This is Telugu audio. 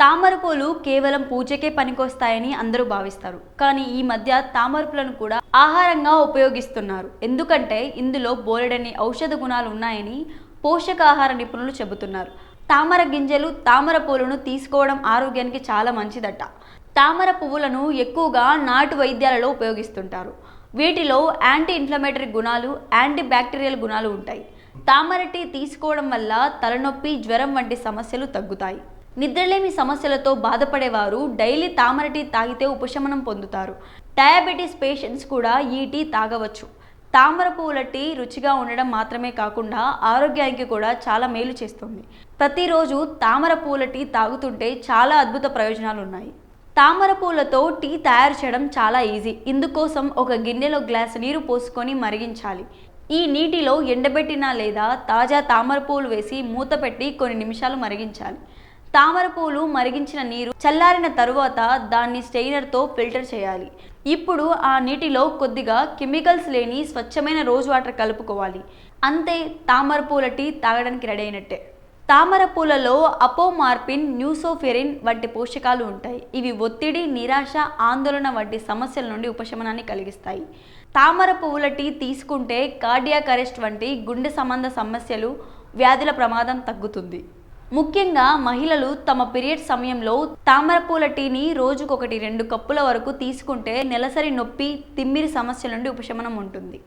తామర పూలు కేవలం పూజకే పనికొస్తాయని అందరూ భావిస్తారు. కానీ ఈ మధ్య తామర పూలను కూడా ఆహారంగా ఉపయోగిస్తున్నారు. ఎందుకంటే ఇందులో బోలెడని ఔషధ గుణాలు ఉన్నాయని పోషకాహార నిపుణులు చెబుతున్నారు. తామర గింజలు తామర పూలను తీసుకోవడం ఆరోగ్యానికి చాలా మంచిదట. తామర పువ్వులను ఎక్కువగా నాటు వైద్యాలలో ఉపయోగిస్తుంటారు. వీటిలో యాంటీ ఇన్ఫ్లమేటరీ గుణాలు యాంటీ బ్యాక్టీరియల్ గుణాలు ఉంటాయి. తామర టీ తీసుకోవడం వల్ల తలనొప్పి జ్వరం వంటి సమస్యలు తగ్గుతాయి. నిద్రలేమి సమస్యలతో బాధపడేవారు డైలీ తామర టీ తాగితే ఉపశమనం పొందుతారు. డయాబెటీస్ పేషెంట్స్ కూడా ఈ టీ తాగవచ్చు. తామర పువ్వుల టీ రుచిగా ఉండడం మాత్రమే కాకుండా ఆరోగ్యానికి కూడా చాలా మేలు చేస్తుంది. ప్రతిరోజు తామర పువ్వుల టీ తాగుతుంటే చాలా అద్భుత ప్రయోజనాలు ఉన్నాయి తామర పూలతో టీ తయారు చేయడం చాలా ఈజీ. ఇందుకోసం ఒక గిన్నెలో గ్లాస్ నీరు పోసుకొని మరిగించాలి. ఈ నీటిలో ఎండబెట్టిన లేదా తాజా తామర పూలు వేసి మూత పెట్టి కొన్ని నిమిషాలు మరిగించాలి. తామర పూలు మరిగించిన నీరు చల్లారిన తరువాత దాన్ని స్టెయినర్తో ఫిల్టర్ చేయాలి. ఇప్పుడు ఆ నీటిలో కొద్దిగా కెమికల్స్ లేని స్వచ్ఛమైన రోజ్ వాటర్ కలుపుకోవాలి. అంతే తామర పూల టీ తాగడానికి రెడీ అయినట్టే. తామర పూలలో అపోమార్పిన్ న్యూసోఫెరిన్ వంటి పోషకాలు ఉంటాయి. ఇవి ఒత్తిడి నిరాశ ఆందోళన వంటి సమస్యల నుండి ఉపశమనాన్ని కలిగిస్తాయి. తామర పువ్వుల టీ తీసుకుంటే కార్డియాక్ అరెస్ట్ వంటి గుండె సంబంధ సమస్యలు వ్యాధుల ప్రమాదం తగ్గుతుంది. ముఖ్యంగా మహిళలు తమ పీరియడ్ సమయంలో తామరపూల టీని రోజుకొకటి రెండు కప్పుల వరకు తీసుకుంటే నెలసరి నొప్పి తిమ్మిరి సమస్యల నుండి ఉపశమనం ఉంటుంది.